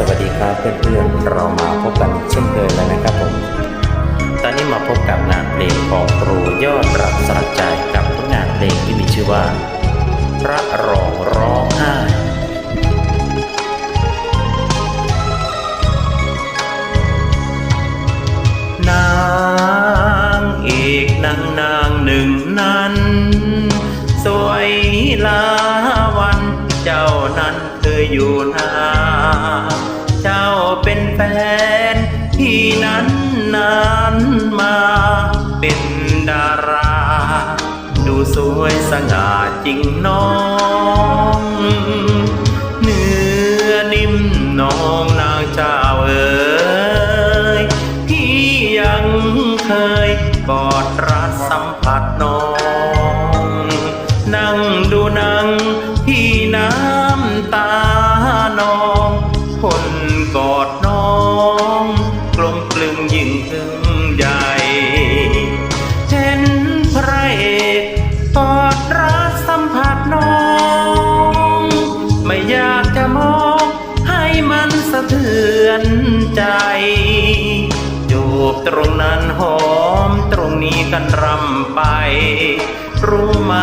สวัสดีครับเพื่อนๆเรามาพบกันเช่นเคยแล้วนะครับผม ตอนนี้มาพบกับงานเพลงของครูยอดรักสลักใจกับผลงานเพลงที่มีชื่อว่า พระรองร้องไห้นางเอกนางนางหนึ่งนั้น สวยลาวันเจ้านั้นเคยอยู่นาน แฟน ที่นั้นนานมาเป็นดารา ดูสวยสง่าจริงน้อง เนื้อนิ่มน้องนางเจ้าเอ๋ยพี่ยังเคยกอดรัดสัมผัสน้อง นั่งดูนังพี่น้ำตานองคน กอดน้องกลมกลึงยิ่งถึงใหญ่เห็นพระเอกกอดรัดสัมผัสน้อง ไม่อยากจะมองให้มันสะเทือนใจจูบตรงนั้นหอมตรงนี้กันรำไป รู้ไหม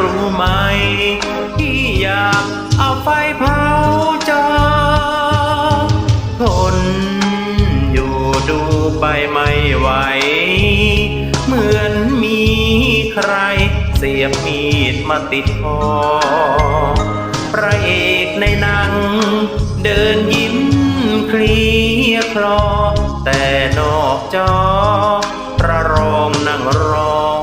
รู้ไหม ไปไม่ไหว เหมือนมีใคร เสียบมีดมาติดคอพระเอกในหนัง เดินยิ้มเคลียร์คลอ แต่นอกจอพระรองนั่งร้อ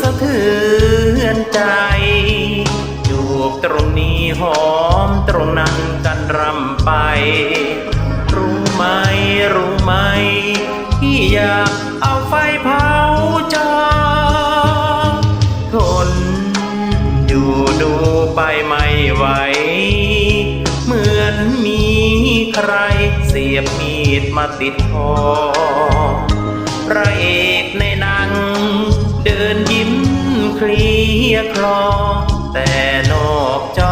สะเทือนใจจูบตรงนี้หอมตรงนั้นกันรำไป รู้ไหมรู้ไหมที่อยากเอาไฟเผาจอทนอยู่ดูไปไม่ไหว เหมือนมีใครเสียบมีดมาติดคอพระเอกในหนังเดิน เคลียคลอแต่นอกจอ